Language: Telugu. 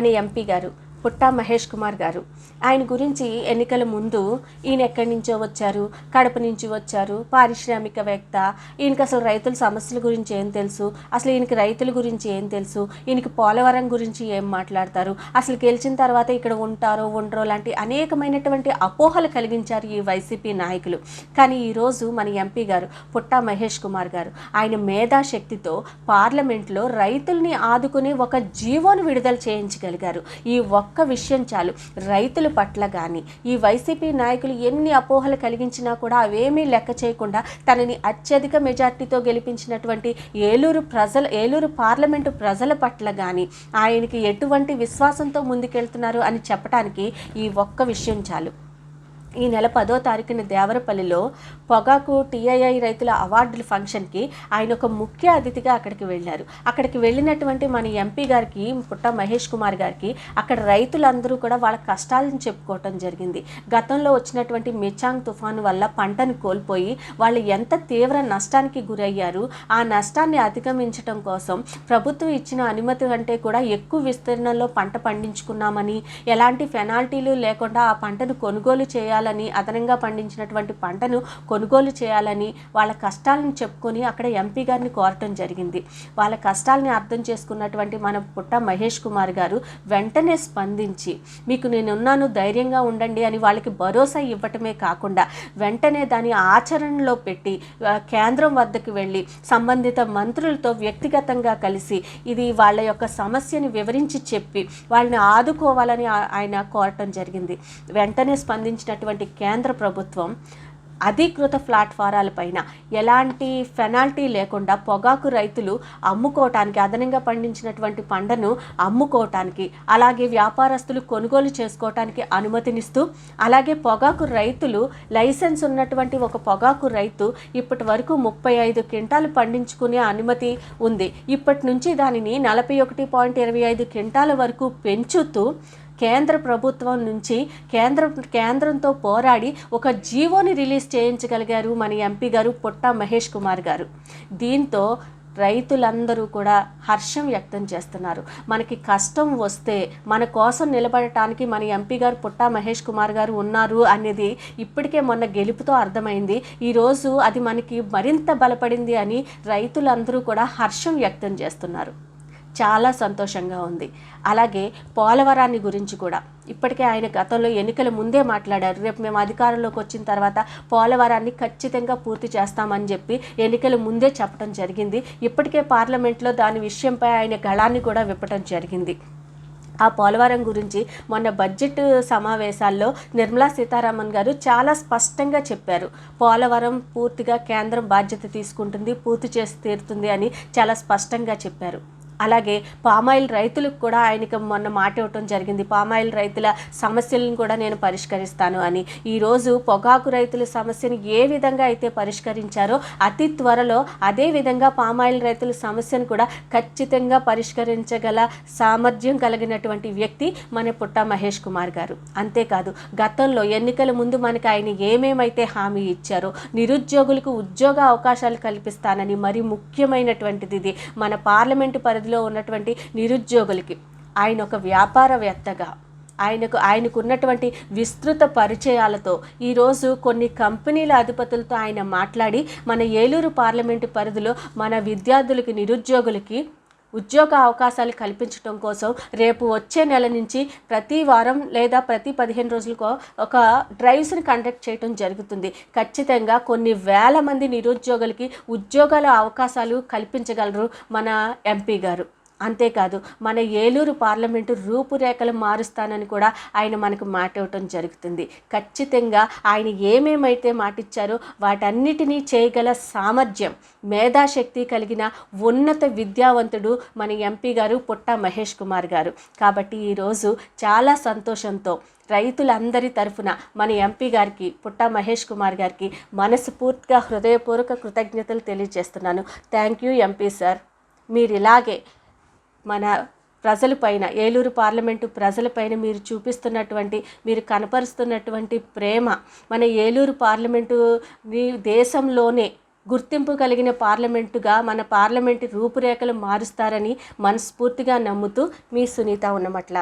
మన ఎంపీ గారు. పుట్టా మహేష్ కుమార్ గారు. ఆయన గురించి ఎన్నికల ముందు ఈయన ఎక్కడి నుంచో వచ్చారు కడప నుంచి వచ్చారు పారిశ్రామికవేత్త. ఈయనకి అసలు రైతుల సమస్యల గురించి ఏం తెలుసు? అసలు ఈయనకి రైతుల గురించి ఏం తెలుసు? ఈయనకి పోలవరం గురించి ఏం మాట్లాడతారు? అసలు గెలిచిన తర్వాత ఇక్కడ ఉంటారో ఉండరో లాంటి అనేకమైనటువంటి అపోహలు కలిగించారు ఈ వైసీపీ నాయకులు. కానీ ఈరోజు మన ఎంపీ గారు పుట్టా మహేష్ కుమార్ గారు ఆయన మేధాశక్తితో పార్లమెంట్లో రైతుల్ని ఆదుకుని ఒక జీవోను విడుదల చేయించగలిగారు. ఈ ఒక్క ఒక్క విషయం చాలు. రైతుల పట్ల కానీ ఈ వైసీపీ నాయకులు ఎన్ని అపోహలు కలిగించినా కూడా అవేమీ లెక్క చేయకుండా తనని అత్యధిక మెజార్టీతో గెలిపించినటువంటి ఏలూరు ప్రజల ఏలూరు పార్లమెంటు ప్రజల పట్ల కానీ ఆయనకి ఎటువంటి విశ్వాసంతో ముందుకెళ్తున్నారు అని చెప్పడానికి ఈ ఒక్క విషయం చాలు. ఈ నెల పదో తారీఖున దేవరపల్లిలో పొగాకు టీఐఐ రైతుల అవార్డుల ఫంక్షన్కి ఆయన ఒక ముఖ్య అతిథిగా అక్కడికి వెళ్ళారు. అక్కడికి వెళ్ళినటువంటి మన ఎంపీ గారికి పుట్ట మహేష్ కుమార్ గారికి అక్కడ రైతులందరూ కూడా వాళ్ళ కష్టాలను చెప్పుకోవటం జరిగింది. గతంలో వచ్చినటువంటి మిచాంగ్ తుఫాను వల్ల పంటను కోల్పోయి వాళ్ళు ఎంత తీవ్ర నష్టానికి గురయ్యారు ఆ నష్టాన్ని అధిగమించడం కోసం ప్రభుత్వం ఇచ్చిన అనుమతి కంటే కూడా ఎక్కువ విస్తీర్ణంలో పంట పండించుకున్నామని ఎలాంటి పెనాల్టీలు లేకుండా ఆ పంటను కొనుగోలు చేయాలి చేయాలని అదనంగా పండించినటువంటి పంటను కొనుగోలు చేయాలని వాళ్ళ కష్టాలను చెప్పుకొని అక్కడ ఎంపీ గారిని కోరటం జరిగింది. వాళ్ళ కష్టాలని అర్థం చేసుకున్నటువంటి మన పుట్ట మహేష్ కుమార్ గారు వెంటనే స్పందించి మీకు నేనున్నాను ధైర్యంగా ఉండండి అని వాళ్ళకి భరోసా ఇవ్వటమే కాకుండా వెంటనే దాని ఆచరణలో పెట్టి కేంద్రం వద్దకు వెళ్ళి సంబంధిత మంత్రులతో వ్యక్తిగతంగా కలిసి ఇది వాళ్ళ యొక్క సమస్యని వివరించి చెప్పి వాళ్ళని ఆదుకోవాలని ఆయన కోరటం జరిగింది. వెంటనే స్పందించినటువంటి కేంద్ర ప్రభుత్వం అధీకృత ప్లాట్ఫారాలపైన ఎలాంటి పెనాల్టీ లేకుండా పొగాకు రైతులు అమ్ముకోవటానికి అదనంగా పండించినటువంటి పంటను అమ్ముకోవటానికి అలాగే వ్యాపారస్తులు కొనుగోలు చేసుకోవటానికి అనుమతినిస్తూ అలాగే పొగాకు రైతులు లైసెన్స్ ఉన్నటువంటి ఒక పొగాకు రైతు ఇప్పటి వరకు ముప్పై ఐదు క్వింటాలు పండించుకునే అనుమతి ఉంది. ఇప్పటి నుంచి దానిని నలభై ఒకటి పాయింట్ ఇరవై ఐదు క్వింటాల వరకు పెంచుతూ కేంద్ర ప్రభుత్వం నుంచి కేంద్ర కేంద్రంతో పోరాడి ఒక జీవోని రిలీజ్ చేయించగలిగారు మన ఎంపీ గారు పుట్ట మహేష్ కుమార్ గారు. దీంతో రైతులందరూ కూడా హర్షం వ్యక్తం చేస్తున్నారు. మనకి కష్టం వస్తే మన కోసం నిలబడటానికి మన ఎంపీ గారు పుట్టా మహేష్ కుమార్ గారు ఉన్నారు అనేది ఇప్పటికే మొన్న గెలుపుతో అర్థమైంది. ఈరోజు అది మనకి మరింత బలపడింది అని రైతులందరూ కూడా హర్షం వ్యక్తం చేస్తున్నారు. చాలా సంతోషంగా ఉంది. అలాగే పోలవరాన్ని గురించి కూడా. ఇప్పటికే ఆయన గతంలో ఎన్నికల ముందే మాట్లాడారు. రేపు మేము అధికారంలోకి వచ్చిన తర్వాత పోలవరాన్ని ఖచ్చితంగా పూర్తి చేస్తామని చెప్పి ఎన్నికల ముందే చెప్పడం జరిగింది. ఇప్పటికే పార్లమెంట్లో దాని విషయంపై ఆయన గళాన్ని కూడా విప్పడం జరిగింది. ఆ పోలవరం గురించి మొన్న బడ్జెట్ సమావేశాల్లో నిర్మలా సీతారామన్ గారు చాలా స్పష్టంగా చెప్పారు. పోలవరం పూర్తిగా కేంద్రం బాధ్యత తీసుకుంటుంది పూర్తి చేసి తీరుతుంది అని చాలా స్పష్టంగా చెప్పారు. అలాగే పామాయిల్ రైతులకు కూడా ఆయనకి మొన్న మాట ఇవ్వటం జరిగింది. పామాయిల్ రైతుల సమస్యలను కూడా నేను పరిష్కరిస్తాను అని. ఈరోజు పొగాకు రైతుల సమస్యను ఏ విధంగా అయితే పరిష్కరించారో అతి త్వరలో అదే విధంగా పామాయిల్ రైతుల సమస్యను కూడా ఖచ్చితంగా పరిష్కరించగల సామర్థ్యం కలిగినటువంటి వ్యక్తి మన పుట్ట మహేష్ కుమార్ గారు. అంతేకాదు గతంలో ఎన్నికల ముందు మనకి ఆయన ఏమేమైతే హామీ ఇచ్చారో నిరుద్యోగులకు ఉద్యోగ అవకాశాలు కల్పిస్తానని మరి ముఖ్యమైనటువంటిది ఇది. మన పార్లమెంటు పరిధిలో ఉన్నటువంటి నిరుద్యోగులకి ఆయన ఒక వ్యాపారవేత్తగా ఆయనకు ఆయనకు ఉన్నటువంటి విస్తృత పరిచయాలతో ఈరోజు కొన్ని కంపెనీల అధిపతులతో ఆయన మాట్లాడి మన ఏలూరు పార్లమెంటు పరిధిలో మన విద్యార్థులకి నిరుద్యోగులకి ఉద్యోగ అవకాశాలు కల్పించడం కోసం రేపు వచ్చే నెల నుంచి ప్రతి వారం లేదా ప్రతి పదిహేను రోజులకు ఒక డ్రైవ్స్ని కండక్ట్ చేయడం జరుగుతుంది. ఖచ్చితంగా కొన్ని వేల మంది నిరుద్యోగులకి ఉద్యోగాల అవకాశాలు కల్పించగలరు మన ఎంపీ గారు. అంతేకాదు మన ఏలూరు పార్లమెంటు రూపురేఖలు మారుస్తానని కూడా ఆయన మనకు మాట ఇవ్వటం జరుగుతుంది. ఖచ్చితంగా ఆయన ఏమేమైతే మాటిచ్చారో వాటన్నిటినీ చేయగల సామర్థ్యం మేధాశక్తి కలిగిన ఉన్నత విద్యావంతుడు మన ఎంపీ గారు పుట్ట మహేష్ కుమార్ గారు. కాబట్టి ఈరోజు చాలా సంతోషంతో రైతులందరి తరఫున మన ఎంపీ గారికి పుట్ట మహేష్ కుమార్ గారికి మనస్ఫూర్తిగా హృదయపూర్వక కృతజ్ఞతలు తెలియజేస్తున్నాను. Thank you MP sir. మీరు ఇలాగే మన ప్రజలపైన ఏలూరు పార్లమెంటు ప్రజలపైన మీరు చూపిస్తున్నటువంటి మీరు కనపరుస్తున్నటువంటి ప్రేమ మన ఏలూరు పార్లమెంటు దేశంలోనే గుర్తింపు కలిగిన పార్లమెంటుగా మన పార్లమెంటు రూపురేఖలు మారుస్తారని మనస్ఫూర్తిగా నమ్ముతూ మీ సునీత ఉన్నమట్ల.